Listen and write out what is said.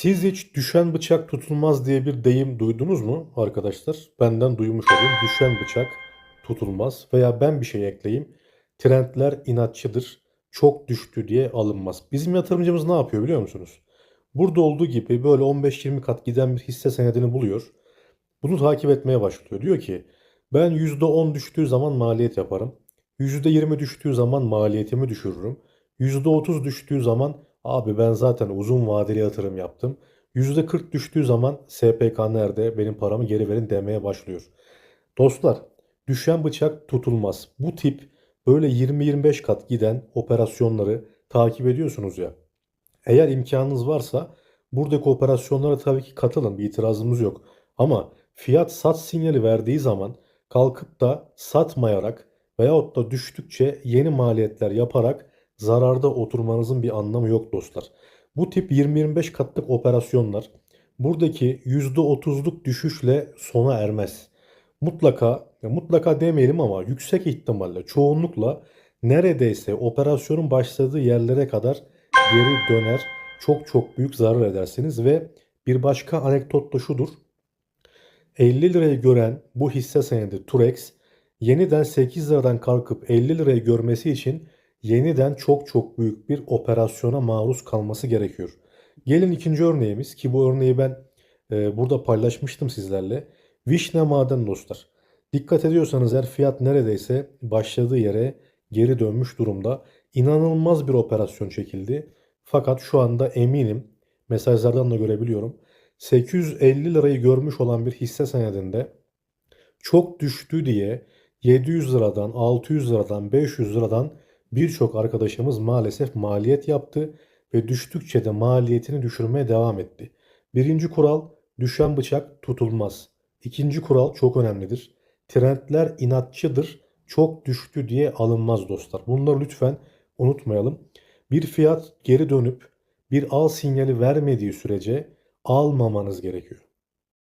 Siz hiç düşen bıçak tutulmaz diye bir deyim duydunuz mu arkadaşlar? Benden duymuş olun. Düşen bıçak tutulmaz veya ben bir şey ekleyeyim. Trendler inatçıdır. Çok düştü diye alınmaz. Bizim yatırımcımız ne yapıyor biliyor musunuz? Burada olduğu gibi böyle 15-20 kat giden bir hisse senedini buluyor. Bunu takip etmeye başlıyor. Diyor ki ben %10 düştüğü zaman maliyet yaparım. %20 düştüğü zaman maliyetimi düşürürüm. %30 düştüğü zaman abi ben zaten uzun vadeli yatırım yaptım. %40 düştüğü zaman SPK nerede benim paramı geri verin demeye başlıyor. Dostlar düşen bıçak tutulmaz. Bu tip böyle 20-25 kat giden operasyonları takip ediyorsunuz ya. Eğer imkanınız varsa buradaki operasyonlara tabii ki katılın. Bir itirazımız yok. Ama fiyat sat sinyali verdiği zaman kalkıp da satmayarak veyahut da düştükçe yeni maliyetler yaparak zararda oturmanızın bir anlamı yok dostlar. Bu tip 20-25 katlık operasyonlar buradaki %30'luk düşüşle sona ermez. Mutlaka, mutlaka demeyelim ama yüksek ihtimalle çoğunlukla neredeyse operasyonun başladığı yerlere kadar geri döner. Çok çok büyük zarar edersiniz ve bir başka anekdot da şudur. 50 lirayı gören bu hisse senedi Turex yeniden 8 liradan kalkıp 50 lirayı görmesi için yeniden çok çok büyük bir operasyona maruz kalması gerekiyor. Gelin ikinci örneğimiz ki bu örneği ben e, burada paylaşmıştım sizlerle. Vişne maden dostlar. Dikkat ediyorsanız eğer fiyat neredeyse başladığı yere geri dönmüş durumda. İnanılmaz bir operasyon çekildi. Fakat şu anda eminim mesajlardan da görebiliyorum. 850 lirayı görmüş olan bir hisse senedinde çok düştü diye 700 liradan, 600 liradan, 500 liradan birçok arkadaşımız maalesef maliyet yaptı ve düştükçe de maliyetini düşürmeye devam etti. Birinci kural düşen bıçak tutulmaz. İkinci kural çok önemlidir. Trendler inatçıdır. Çok düştü diye alınmaz dostlar. Bunları lütfen unutmayalım. Bir fiyat geri dönüp bir al sinyali vermediği sürece almamanız gerekiyor.